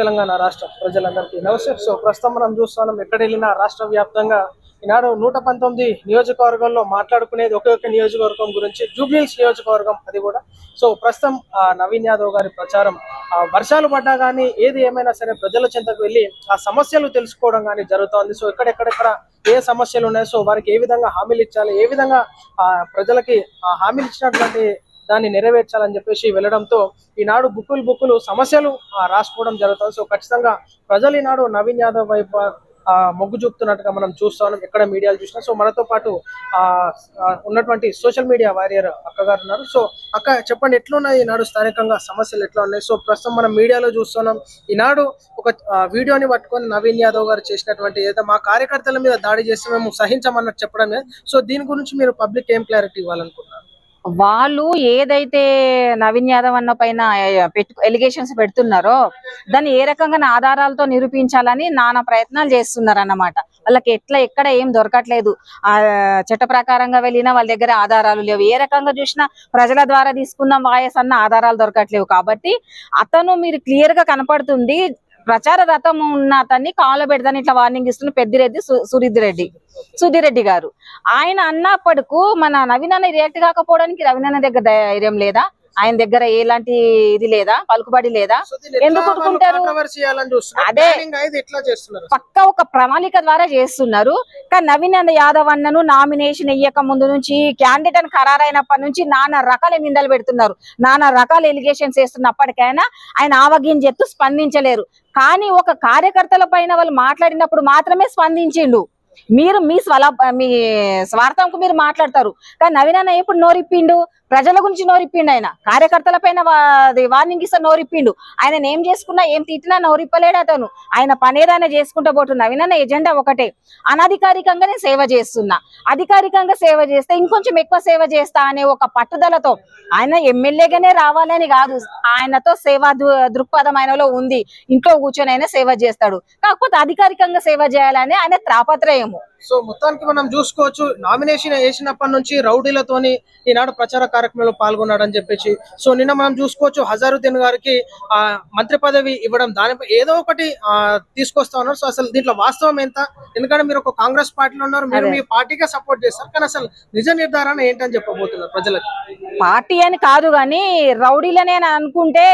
తెలంగాణ రాష్ట్ర ప్రజలందరికీ. నమస్తే. సో ప్రస్తుతం మనం చూస్తున్నాం ఎక్కడ వెళ్ళినా రాష్ట్ర వ్యాప్తంగా ఈనాడు నూట పంతొమ్మిది నియోజకవర్గాల్లో మాట్లాడుకునేది ఒకే నియోజకవర్గం గురించి జూబ్లీహిల్స్ నియోజకవర్గం అది కూడా. సో ప్రస్తుతం ఆ, నవీన్ యాదవ్ గారి ప్రచారం ఆ, వర్షాలు పడ్డా కానీ ఏది ఏమైనా సరే ప్రజల చెంతకు వెళ్ళి ఆ సమస్యలు తెలుసుకోవడం కానీ జరుగుతోంది. సో ఎక్కడెక్కడెక్కడ ఏ సమస్యలు ఉన్నాయి సో వారికి ఏ విధంగా హామీలు ఇచ్చాలి ఏ విధంగా ఆ, ప్రజలకి ఆ హామీలు ఇచ్చినటువంటి దాన్ని నెరవేర్చాలని చెప్పేసి వెళ్ళడంతో ఈనాడు బుక్కులు బుక్కులు సమస్యలు రాసుకోవడం జరుగుతుంది. సో ఖచ్చితంగా ప్రజలు ఈనాడు నవీన్ యాదవ్ వైపు ఆ, మొగ్గు చూపుతున్నట్టుగా మనం చూస్తా ఉన్నాం. ఎక్కడ మీడియాలు చూసినా. సో మనతో పాటు ఉన్నటువంటి సోషల్ మీడియా వారియర్ అక్కగారు ఉన్నారు. సో అక్క చెప్పండి ఎట్లున్నాయి ఈనాడు స్థానికంగా సమస్యలు ఎట్లా ఉన్నాయి? సో ప్రస్తుతం మనం మీడియాలో చూస్తున్నాం ఈనాడు ఒక వీడియోని పట్టుకొని నవీన్ యాదవ్ గారు చేసినటువంటి ఏదైతే మా కార్యకర్తల మీద దాడి చేస్తే మేము సహించమన్నట్టు చెప్పడమే. సో దీని గురించి మీరు పబ్లిక్ ఏం క్లారిటీ ఇవ్వాలనుకుంటున్నారు? వాళ్ళు ఏదైతే నవీన్ యాదవ్ అన్న పైన పెట్టు ఎలిగేషన్స్ పెడుతున్నారో దాన్ని ఏ రకంగా ఆధారాలతో నిరూపించాలని నానా ప్రయత్నాలు చేస్తున్నారు అన్నమాట వాళ్ళకి ఎట్లా ఎక్కడ ఏం దొరకట్లేదు. ఆ చట్ట ప్రకారంగా వెళ్ళినా వాళ్ళ దగ్గర ఆధారాలు లేవు. ఏ రకంగా చూసినా ప్రజల ద్వారా తీసుకున్న వాయస్ అన్న ఆధారాలు దొరకట్లేవు. కాబట్టి అతను మీరు క్లియర్గా కనపడుతుంది. ప్రచార రథం ఉన్న అతన్ని కాలో పెడతాను ఇట్లా వార్నింగ్ ఇస్తున్న పెద్దిరెడ్డి సురిద్రెడ్డి సుధీరెడ్డి గారు. ఆయన అన్నప్పటికు మన నవీనాన్న రియాక్ట్ కాకపోవడానికి రవీనాన్న దగ్గర ధైర్యం లేదా? ఆయన దగ్గర ఎలాంటి ఇది లేదా? పలుకుబడి లేదా? ఎందుకు అదే. పక్క ఒక ప్రణాళిక ద్వారా చేస్తున్నారు. కానీ నవీన్ యాదవ్ అన్నను నామినేషన్ ఇయ్యక ముందు నుంచి క్యాండిడేట్ అని ఖరారైనప్పటి నుంచి నానా రకాల నిందలు పెడుతున్నారు. నానా రకాల ఎలిగేషన్స్ వేస్తున్నప్పటికైనా ఆయన ఆవగించి చెప్తూ స్పందించలేరు. కానీ ఒక కార్యకర్తల పైన వాళ్ళు మాట్లాడినప్పుడు మాత్రమే స్పందించిండు. మీరు మీ స్వల మీ స్వార్థంకు మీరు మాట్లాడతారు. కానీ నవీన్ అన్న ఎప్పుడు నోరిప్పిండు? ప్రజల గురించి నోరిప్పిండు ఆయన. కార్యకర్తల పైన వార్నింగ్ ఇస్తే నోరిప్పిండు. ఆయన ఏం చేసుకున్నా ఏం తిట్టినా నోరిప్పలేడు అతను. ఆయన పనేదానే చేసుకుంటూ పోతున్నా. వినన్న ఎజెండా ఒకటే. అనధికారికంగానే సేవ చేస్తున్నా. అధికారికంగా సేవ చేస్తే ఇంకొంచెం ఎక్కువ సేవ చేస్తా అనే ఒక పట్టుదలతో ఆయన ఎమ్మెల్యేగానే రావాలని కాదు. ఆయనతో సేవా దృ- దృక్పథం ఆయనలో ఉంది. ఇంట్లో కూర్చొని అయినా సేవ చేస్తాడు. కాకపోతే అధికారికంగా సేవ చేయాలని ఆయన తాపత్రయము సో మొత్తానికి మనం చూసుకోవచ్చు నామినేషన్ వేసినప్పటి నుంచి రౌడీలతోని ఈనాడు ప్రచార కార్యక్రమంలో పాల్గొన్నాడని చెప్పేసి సో నిన్న మనం చూసుకోవచ్చు హజారుద్దీన్ గారికి ఆ మంత్రి పదవి ఇవ్వడం దానిపై ఏదో ఒకటి ఆ, తీసుకొస్తా ఉన్నారు. సో అసలు దీంట్లో వాస్తవం ఎంత? ఎందుకంటే మీరు ఒక కాంగ్రెస్ పార్టీలో ఉన్నారు మీరు. మీ పార్టీకే సపోర్ట్ చేస్తారు. కానీ అసలు నిజ నిర్ధారణ ఏంటని చెప్పబోతున్నారు ప్రజలకు? పార్టీ అని కాదు గాని రౌడీలనే అని అనుకుంటే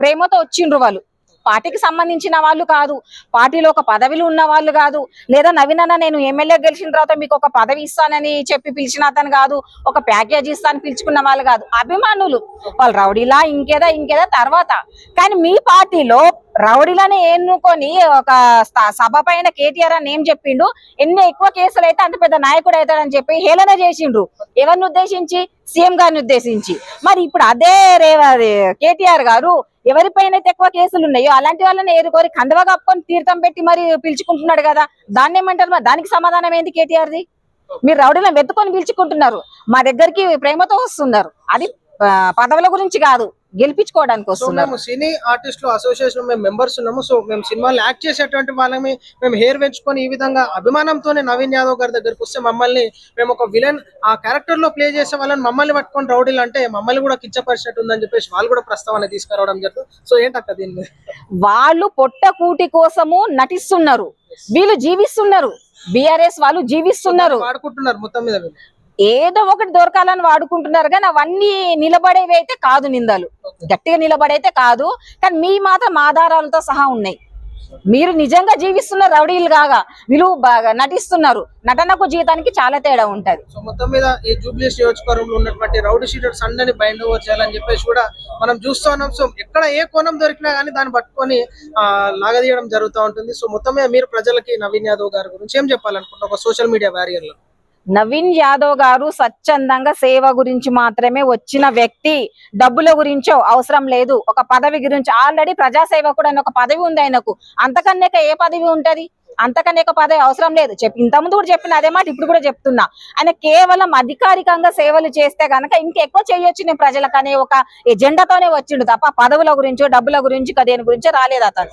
ప్రేమతో వచ్చిండ్రు వాళ్ళు. పార్టీకి సంబంధించిన వాళ్ళు కాదు పార్టీలో ఒక పదవిలు ఉన్న వాళ్ళు కాదు లేదా నవీన్ అన్న నేను ఎమ్మెల్యే గెలిచిన తర్వాత మీకు ఒక పదవి ఇస్తానని చెప్పి పిలిచిన అతను కాదు ఒక ప్యాకేజ్ ఇస్తాను పిలుచుకున్న వాళ్ళు కాదు. అభిమానులు వాళ్ళు రౌడీలా ఇంకేదా ఇంకేదా తర్వాత. కానీ మీ పార్టీలో రౌడీలని ఎన్నుకొని ఒక సభ పైన కేటీఆర్ అని ఏం చెప్పిండు? ఎన్ని ఎక్కువ కేసులు అయితే అంత పెద్ద నాయకుడు అవుతాడని చెప్పి హేళన చేసిండ్రు. ఎవరిని ఉద్దేశించి? సీఎం గారిని ఉద్దేశించి. మరి ఇప్పుడు అదే రేవ కేటీఆర్ గారు ఎవరిపైనైతే అయితే ఎక్కువ కేసులు ఉన్నాయో అలాంటి వాళ్ళని ఏరుకోరి కండువా కప్పుకొని తీర్థం పెట్టి మరి పిలుచుకుంటున్నాడు కదా. దాన్ని ఏమంటారు మరి? దానికి సమాధానం ఏంది కేటీఆర్ది? మీరు రౌడీలను వెతుకొని పిలుచుకుంటున్నారు. మా దగ్గరికి ప్రేమతో వస్తున్నారు. అది పదవుల గురించి కాదు. గెలిపించుకోవడానికి మేము సినీ ఆర్టిస్టులు అసోసియేషన్ మేము మెంబర్స్ ఉన్నాము. సో మేము సినిమాలు యాక్ట్ చేసేటువంటి వాళ్ళని మేము హెయిర్ పెంచుకొని ఈ విధంగా అభిమానంతోనే నవీన్ యాదవ్ గారి దగ్గరికి వస్తే మమ్మల్ని మేము ఒక విలన్ ఆ క్యారెక్టర్లో ప్లే చేసే వాళ్ళని మమ్మల్ని పట్టుకొని రౌడీలు అంటే మమ్మల్ని కూడా కిచ్చపరిచినట్టు ఉందని చెప్పేసి వాళ్ళు కూడా ప్రస్తావన తీసుకురావడం జరుగుతుంది. సో ఏంటక్క దీని మీద? వాళ్ళు పొట్ట కూటి కోసము నటిస్తున్నారు. వీళ్ళు జీవిస్తున్నారు. బిఆర్ఎస్ వాళ్ళు జీవిస్తున్నారు. వాడుకుంటున్నారు మొత్తం మీద. ఏదో ఒకటి దొరకాలని వాడుకుంటున్నారు కానీ అవన్నీ నిలబడేవి అయితే కాదు నిందలు. గట్టిగా నిలబడైతే కాదు. కానీ మీ మాత్రం ఆధారాలతో సహా ఉన్నాయి. మీరు నిజంగా జీవిస్తున్న రౌడీలు కాగా వీళ్ళు బాగా నటిస్తున్నారు. నటనకు జీవితానికి చాలా తేడా ఉంటది. సో మొత్తం మీద ఈ నియోజకవర్గంలో ఉన్నటువంటి రౌడీ షీటర్స్ అందరినీ బైండ్ ఓవర్ చేయాలని చెప్పేసి కూడా మనం చూస్తూ ఉన్నాం. సో ఎక్కడ ఏ కోణం దొరికినా కానీ దాన్ని పట్టుకొని లాగదీయడం జరుగుతూ ఉంటుంది. సో మొత్తం మీద మీరు ప్రజలకి నవీన్ యాదవ్ గారి గురించి ఏం చెప్పాలనుకుంటున్నారు ఒక సోషల్ మీడియా వారియర్లో నవీన్ యాదవ్ గారు స్వచ్ఛందంగా సేవ గురించి మాత్రమే వచ్చిన వ్యక్తి. డబ్బుల గురించో అవసరం లేదు. ఒక పదవి గురించి ఆల్రెడీ ప్రజాసేవకుడు అని ఒక పదవి ఉంది ఆయనకు. అంతకన్నాక ఏ పదవి ఉంటది? అంతకన్నా ఒక పదవి అవసరం లేదు. చెప్పి ఇంతకుముందు కూడా చెప్పిన అదే మాట ఇప్పుడు కూడా చెప్తున్నా. ఆయన కేవలం అధికారికంగా సేవలు చేస్తే గనక ఇంకెక్కువ చేయొచ్చు నేను ప్రజలకు ఒక ఎజెండాతోనే వచ్చిండు తప్ప పదవుల గురించో డబ్బుల గురించి దేని గురించో రాలేదు అతను.